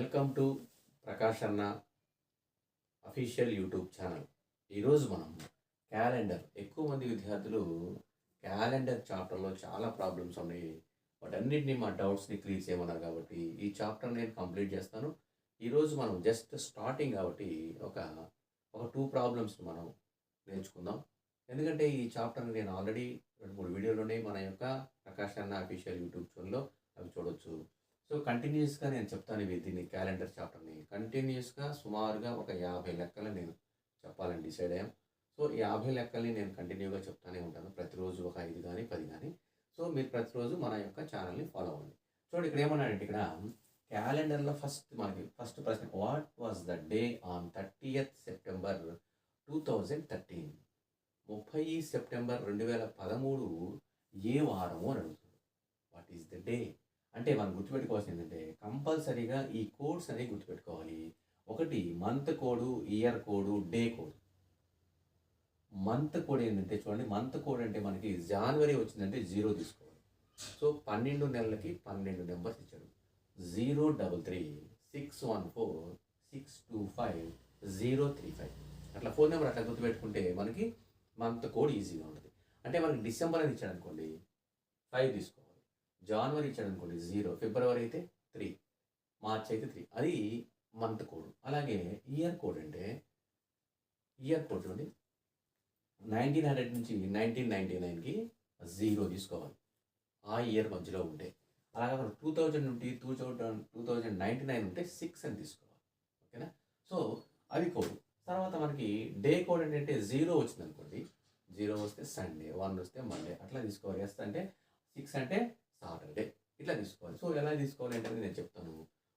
Welcome to Prakash అన్న official YouTube channel. ఈరోజు మనం క్యాలెండర్. ఎక్కువ మంది విద్యార్థులు క్యాలెండర్ చాప్టర్లో చాలా ప్రాబ్లమ్స్ ఉన్నాయి. వాటన్నిటిని మా డౌట్స్ని క్లియర్ చేయమన్నారు కాబట్టి ఈ చాప్టర్ నేను కంప్లీట్ చేస్తాను. ఈరోజు మనం జస్ట్ స్టార్టింగ్ కాబట్టి ఒక ఒక టూ ప్రాబ్లమ్స్ మనం నేర్చుకుందాం. ఎందుకంటే ఈ చాప్టర్ నేను ఆల్రెడీ రెండు మూడు వీడియోలు ఉన్నాయి మన యొక్క ప్రకాష్ అన్న అఫీషియల్ యూట్యూబ్ ఛానల్లో అవి చూడొచ్చు. సో కంటిన్యూస్గా నేను చెప్తాను ఇవి దీన్ని క్యాలెండర్ చాప్టర్ని కంటిన్యూస్గా సుమారుగా ఒక యాభై లెక్కలు నేను చెప్పాలని డిసైడ్ అయ్యాం. సో యాభై లెక్కల్ని నేను కంటిన్యూగా చెప్తానే ఉంటాను. ప్రతిరోజు ఒక ఐదు కానీ పది కానీ సో మీరు ప్రతిరోజు మన యొక్క ఛానల్ని ఫాలో అవ్వండి. చూడండి ఇక్కడ ఏమన్నాడంటే ఇక్కడ క్యాలెండర్లో ఫస్ట్ మనకి ఫస్ట్ ప్రశ్న what was the day on thirtieth September two thousand thirteen ముప్పై సెప్టెంబర్ రెండు వేల పదమూడు ఏ వారము అని అడుగుతుంది వాట్ ఈస్ ద డే అంటే మనం గుర్తుపెట్టుకోవాల్సింది ఏంటంటే కంపల్సరీగా ఈ కోడ్స్ అనేవి గుర్తుపెట్టుకోవాలి. ఒకటి month code year code day code. Month code ఏంటంటే చూడండి మంత్ కోడ్ అంటే మనకి జనవరి వచ్చిందంటే జీరో తీసుకోవాలి. సో పన్నెండు నెలలకి పన్నెండు నెంబర్స్ ఇచ్చాడు zero double three six one four six two five zero three five అట్లా ఫోన్ నెంబర్ అట్లా గుర్తుపెట్టుకుంటే మనకి మంత్ కోడ్ ఈజీగా ఉంటుంది. అంటే మనకి డిసెంబర్ అని ఇచ్చాడు అనుకోండి ఫైవ్ తీసుకోవాలి. జనవరి ఇచ్చాడు అనుకోండి జీరో. ఫిబ్రవరి అయితే త్రీ. మార్చ్ అయితే త్రీ. అది మంత్ కోడ్. అలాగే ఇయర్ కోడ్ అంటే ఇయర్ కోడ్ చూడండి. నైన్టీన్ హండ్రెడ్ నుంచి నైన్టీన్ నైన్టీ నైన్కి జీరో తీసుకోవాలి. ఆ ఇయర్ మధ్యలో ఉంటే. అలాగే మనం టూ థౌజండ్ నుండి two thousand two thousand ninety nine ఉంటే సిక్స్ అని తీసుకోవాలి. ఓకేనా? సో అవి కోడ్. తర్వాత మనకి డే కోడ్ ఏంటంటే జీరో వచ్చింది అనుకోండి జీరో వస్తే సండే వన్ వస్తే మండే. అట్లా తీసుకోవాలి. ఎస్ అంటే సిక్స్ అంటే సాటర్డే. ఇట్లా తీసుకోవాలి. సో ఎలా తీసుకోవాలి అంటే నేను చెప్తాను.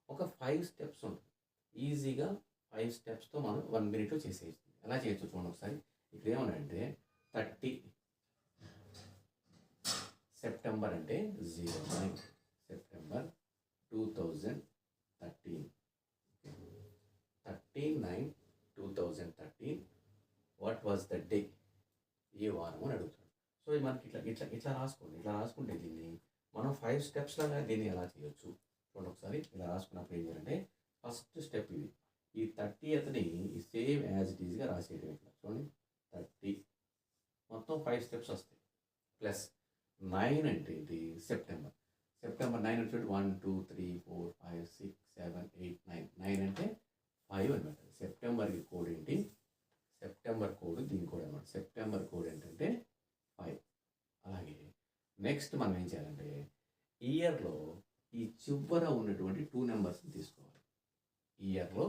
ఒక ఫైవ్ స్టెప్స్ ఉంటుంది. ఈజీగా ఫైవ్ స్టెప్స్తో మనం వన్ మినిట్లో చేసేయచ్చు. ఎలా చేయొచ్చు చూడండి ఒకసారి. ఇక్కడ ఏమన్నాడంటే థర్టీ సెప్టెంబర్ అంటే zero nine September two thousand thirteen thirteen nine two thousand thirteen what was the day ఏ వారం అని అడుగుతాడు. సో ఇది మనకి ఇట్లా ఇట్లా ఇట్లా రాసుకోండి. ఇట్లా రాసుకుంటే దీన్ని మనం ఫైవ్ స్టెప్స్ లాగా దీన్ని ఎలా చేయొచ్చు? చూడండి ఒకసారి ఇలా రాసుకున్నప్పుడు ఏం చేయాలంటే ఫస్ట్ స్టెప్ ఇది. ఈ థర్టీ అతని సేమ్ యాజ్ ఇట్ ఈజ్గా రాసేయడం ఇట్లా చూడండి థర్టీ మొత్తం ఫైవ్ స్టెప్స్ వస్తాయి. ప్లస్ నైన్ అంటే ఇది సెప్టెంబర్ సెప్టెంబర్ నైన్ అంటే one two three four five six seven eight nine nine అంటే ఫైవ్ అనమాట సెప్టెంబర్కి కోడ్ ఏంటి సెప్టెంబర్ కోడ్ దీని కోడ్ అనమాట సెప్టెంబర్ కోడ్ ఏంటంటే ఫైవ్ అలాగే నెక్స్ట్ మనం ఏం చేయాలంటే ఇయర్లో ఈ చివర ఉన్నటువంటి టూ నెంబర్స్ని తీసుకోవాలి. ఇయర్లో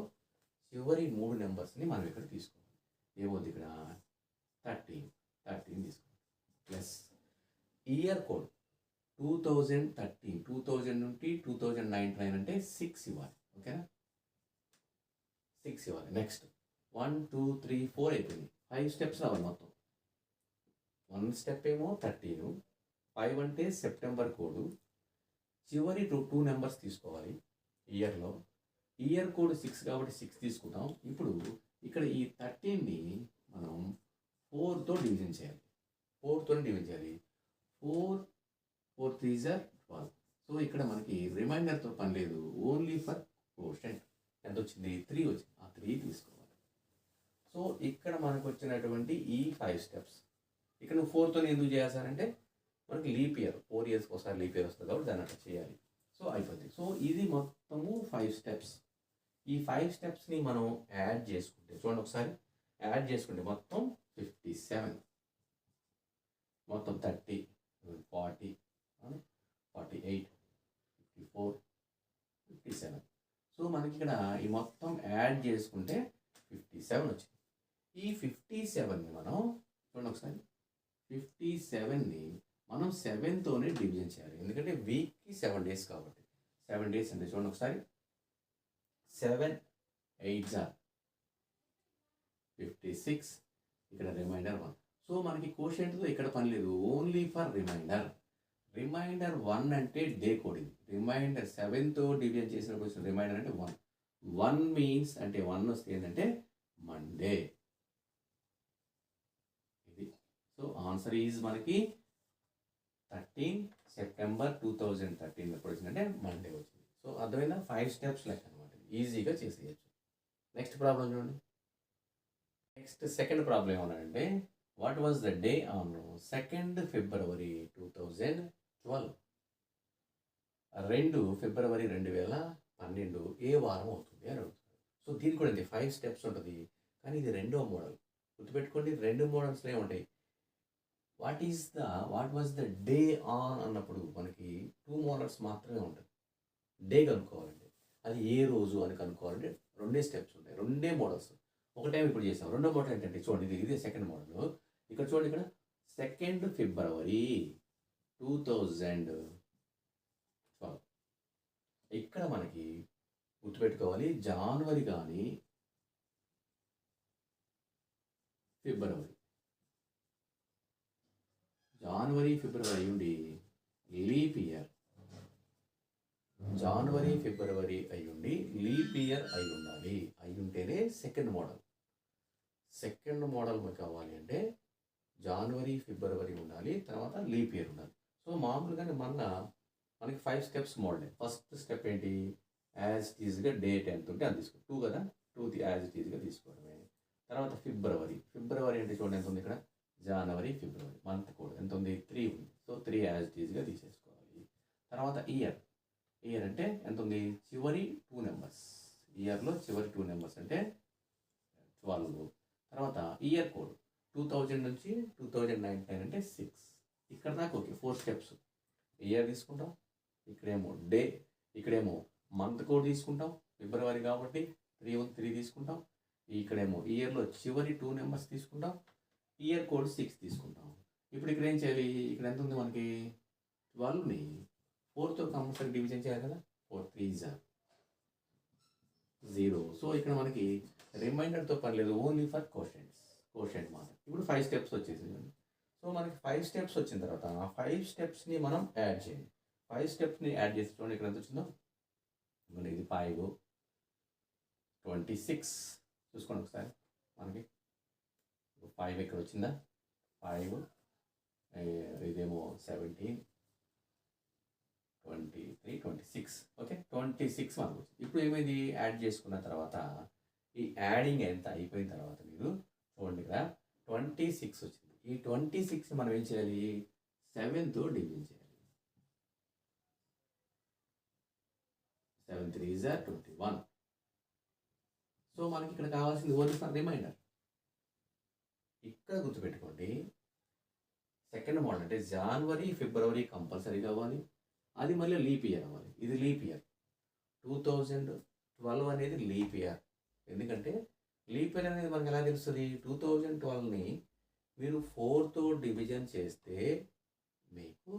చివరి మూడు నెంబర్స్ని మనం ఇక్కడ తీసుకోవాలి. ఏమవుతుంది ఇక్కడ? థర్టీన్ థర్టీన్ తీసుకోవాలి. Plus year code two thousand thirteen two thousand నుండి టూ థౌజండ్ నైన్టీ నైన్ అంటే సిక్స్ ఇవ్వాలి. ఓకేనా సిక్స్ ఇవ్వాలి. Next one two three four అయిపోయింది ఫైవ్ స్టెప్స్ రావాలి మొత్తం. వన్ స్టెప్ ఏమో థర్టీను ఫైవ్ అంటే సెప్టెంబర్ కోడ్. చివరి టూ టూ నెంబర్స్ తీసుకోవాలి ఇయర్లో. ఇయర్ కోడ్ సిక్స్ కాబట్టి సిక్స్ తీసుకుంటాం. ఇప్పుడు ఇక్కడ ఈ థర్టీన్ని మనం ఫోర్తో డివిజన్ చేయాలి. ఫోర్తో డివిజన్ చేయాలి. Four four three jar twelve. So ఇక్కడ మనకి రిమైండర్తో పని లేదు. Only for quotient. ఎంత వచ్చింది? త్రీ వచ్చింది. ఆ త్రీ తీసుకోవాలి. సో ఇక్కడ మనకు వచ్చినటువంటి ఈ ఫైవ్ స్టెప్స్. ఇక్కడ నువ్వు ఫోర్తో ఎందుకు చేయాల్సానంటే మనకి లీప్ ఇయర్ ఫోర్ ఇయర్స్కి ఒకసారి లీప్ ఇయర్ వస్తుంది కాబట్టి దాన్ని అట్లా చేయాలి. సో అయిపోతుంది సో ఇది మొత్తము ఫైవ్ స్టెప్స్ ఈ ఫైవ్ స్టెప్స్ని మనం యాడ్ చేసుకుంటే చూడండి ఒకసారి. యాడ్ చేసుకుంటే మొత్తం ఫిఫ్టీ సెవెన్ మొత్తం thirty forty forty eight fifty four fifty seven so మనకి ఇక్కడ ఈ మొత్తం యాడ్ చేసుకుంటే ఫిఫ్టీ సెవెన్ వచ్చింది. ఈ ఫిఫ్టీ సెవెన్ని మనం చూడండి ఒకసారి. ఫిఫ్టీ సెవెన్ని మనం సెవెన్తోనే డివిజన్ చేయాలి. ఎందుకంటే వీక్కి సెవెన్ డేస్ కాబట్టి. సెవెన్ డేస్ అంటే చూడండి ఒకసారి. Seven eight are fifty six ఇక్కడ రిమైండర్ వన్ సో మనకి కోషెంట్తో ఇక్కడ పని లేదు. Only for remainder remainder one అంటే డే కోడింగ్ రిమైండర్ సెవెన్తో డివిజన్ చేసినప్పుడు వచ్చిన రిమైండర్ అంటే వన్ వన్ మీన్స్ అంటే వన్ వస్తే ఏంటంటే మండే ఇది. సో ఆన్సర్ ఈజ్ మనకి thirteen September two thousand thirteen ఎప్పుడు వచ్చిందంటే మండే వచ్చింది. సో అర్థమైనా ఫైవ్ స్టెప్స్ లెక్క అనమాట ఈజీగా చేసేయచ్చు. నెక్స్ట్ ప్రాబ్లం చూడండి. నెక్స్ట్ సెకండ్ ప్రాబ్లం ఏమన్నాడంటే what was the day on second February two thousand twelve రెండు ఫిబ్రవరి రెండు వేల పన్నెండు ఏ వారం అవుతుంది అని అడుగుతున్నాడు. సో దీనికి కూడా ఫైవ్ స్టెప్స్ ఉంటుంది. కానీ ఇది రెండో మోడల్ గుర్తుపెట్టుకోండి రెండు మోడల్స్లో ఏముంటాయి? What is the what was the day on అన్నప్పుడు మనకి టూ మోనర్స్ మాత్రమే ఉంటుంది డే కనుక్కోవాలండి. అది ఏ రోజు అని కనుక్కోవాలంటే రెండే స్టెప్స్ ఉంటాయి. రెండే మోడల్స్. ఒకటేమో ఇప్పుడు చేసాం. రెండో మోడల్ ఏంటంటే చూడండి ఇది ఇదే సెకండ్ మోడల్. ఇక్కడ చూడండి ఇక్కడ second February two thousand twelve ఇక్కడ మనకి గుర్తుపెట్టుకోవాలి జనవరి కానీ ఫిబ్రవరి జనవరి ఫిబ్రవరి ఉండి లీప్ ఇయర్ జనవరి ఫిబ్రవరి అయ్యుండి లీప్ ఇయర్ అయి ఉండాలి అయి ఉంటేనే సెకండ్ మోడల్ సెకండ్ మోడల్ మీకు కావాలి అంటే జనవరి ఫిబ్రవరి ఉండాలి తర్వాత లీప్ ఇయర్ ఉండాలి. సో మామూలుగానే మళ్ళా మనకి five steps model first step ఏంటి? యాజ్ ఇట్ ఈజ్గా డేట్ ఎంత ఉంటే అది తీసుకో. టూ కదా? టూ యాజ్ ఇట్ ఈజ్గా తీసుకోవడమే. తర్వాత ఫిబ్రవరి ఫిబ్రవరి అంటే చూడండి ఎంత ఉంది ఇక్కడ? జనవరి ఫిబ్రవరి మంత్ కోడ్ ఎంత ఉంది? త్రీ ఉంది. సో త్రీ యాజ్ ఇట్ ఈజ్గా తీసేసుకోవాలి. తర్వాత ఇయర్ ఇయర్ అంటే ఎంత ఉంది? చివరి టూ నెంబర్స్ ఇయర్లో చివరి టూ నెంబర్స్ అంటే ట్వెల్వ్ తర్వాత ఇయర్ కోడ్ టూ థౌజండ్ నుంచి టూ థౌజండ్ నైన్టీన్ అంటే సిక్స్ ఇక్కడ దాకా ఓకే ఫోర్ స్టెప్స్ ఇయర్ తీసుకుంటాం. ఇక్కడేమో డే ఇక్కడేమో మంత్ కోడ్ తీసుకుంటాం. ఫిబ్రవరి కాబట్టి త్రీ వన్ త్రీ తీసుకుంటాం. ఇక్కడేమో ఇయర్లో చివరి టూ నెంబర్స్ తీసుకుంటాం. ఇయర్ కోడ్ సిక్స్ తీసుకుంటాం. ఇప్పుడు ఇక్కడ ఏం చేయాలి? ఇక్కడ ఎంత ఉంది మనకి? ట్వెల్వ్ని ఫోర్తో కంపల్సరీ డివిజన్ చేయాలి కదా? ఫోర్ త్రీ జీరో సో ఇక్కడ మనకి రిమైండర్తో పర్లేదు ఓన్లీ ఫర్ కోషెంట్స్ కోషెంట్ మాట ఇప్పుడు ఫైవ్ స్టెప్స్ వచ్చేసింది సో మనకి ఫైవ్ స్టెప్స్ వచ్చిన తర్వాత ఆ ఫైవ్ స్టెప్స్ని మనం యాడ్ చేయండి ఫైవ్ స్టెప్స్ని యాడ్ చేసి చూడండి ఇక్కడ ఎంత వచ్చిందో? మన ఇది ఫైవ్ ట్వంటీ సిక్స్ చూసుకోండి ఒకసారి. మనకి ఫైవ్ ఇక్కడ వచ్చిందా? ఫైవ్ ఇదేమో seventeen twenty three twenty six okay twenty six మనకు వచ్చింది. ఇప్పుడు ఏమైంది? యాడ్ చేసుకున్న తర్వాత ఈ యాడింగ్ ఎంత అయిపోయిన తర్వాత మీరు చూడండి కదా ట్వంటీ సిక్స్ వచ్చింది. ఈ ట్వంటీ సిక్స్ మనం ఏం చేయాలి? సెవెన్తో డివిజన్ చేయాలి. Seven three are twenty one so మనకి ఇక్కడ కావాల్సింది ఓన్లీ ఫర్ రిమైండర్ ఇక్కడ గుర్తుపెట్టుకోండి. సెకండ్ మోడల్ అంటే జనవరి ఫిబ్రవరి కంపల్సరీ కావాలి అది మళ్ళీ లీప్ ఇయర్ అవ్వాలి. ఇది leap year two thousand twelve అనేది లీప్ ఇయర్ ఎందుకంటే లీప్ ఇయర్ అనేది మనకు ఎలా తెలుస్తుంది? టూ థౌజండ్ ట్వెల్వ్ని మీరు ఫోర్తో డివిజన్ చేస్తే మీకు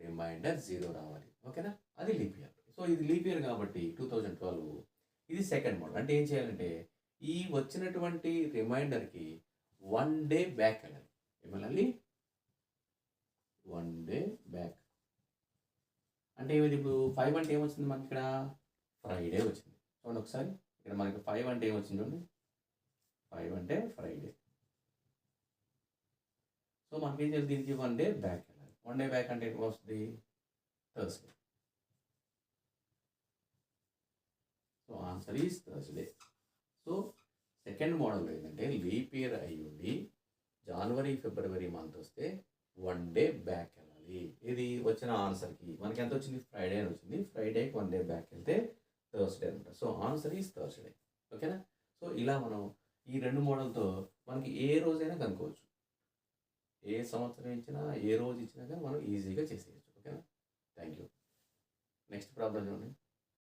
రిమైండర్ జీరో రావాలి. ఓకేనా? అది లీప్ ఇయర్ సో ఇది లీప్ ఇయర్ కాబట్టి టూ థౌజండ్ ట్వెల్వ్ ఇది సెకండ్ మోడల్ అంటే ఏం చేయాలంటే ఈ వచ్చినటువంటి రిమైండర్కి వన్ డే బ్యాక్ వెళ్ళాలి ఏమనాలి? వన్ డే బ్యాక్ అంటే ఏమైంది ఇప్పుడు ఫైవ్ అంటే ఏమొచ్చింది మనకి ఇక్కడ? ఫ్రైడే వచ్చింది. చూడండి ఒకసారి. ఇక్కడ మనకి ఫైవ్ అంటే ఏమొచ్చింది చూడండి. ఫైవ్ అంటే ఫ్రైడే సో మనకి ఏం చేయాలి దీనికి? వన్ డే బ్యాక్ వెళ్ళాలి వన్ డే బ్యాక్ అంటే ఎప్పుడు వస్తుంది Thursday so answer is Thursday so second model ఏంటంటే లీప్ ఇయర్ అయ్యి ఉండి జనవరి ఫిబ్రవరి మంత్ వస్తే వన్ డే బ్యాక్ వెళ్ళాలి. ఇది వచ్చిన ఆన్సర్కి మనకి ఎంత వచ్చింది? ఫ్రైడే అని వచ్చింది. ఫ్రైడేకి వన్ డే బ్యాక్ వెళ్తే థర్స్డే అనమాట సో ఆన్సర్ ఈజ్ థర్స్డే. ఓకేనా? సో ఇలా మనం ఈ రెండు మోడల్తో మనకి ఏ రోజైనా కనుక్కోవచ్చు. ఏ సంవత్సరం ఇచ్చినా ఏ రోజు ఇచ్చినా కానీ మనం ఈజీగా చేసేయచ్చు. ఓకేనా? Thank you. నెక్స్ట్ ప్రాబ్లం చూడండి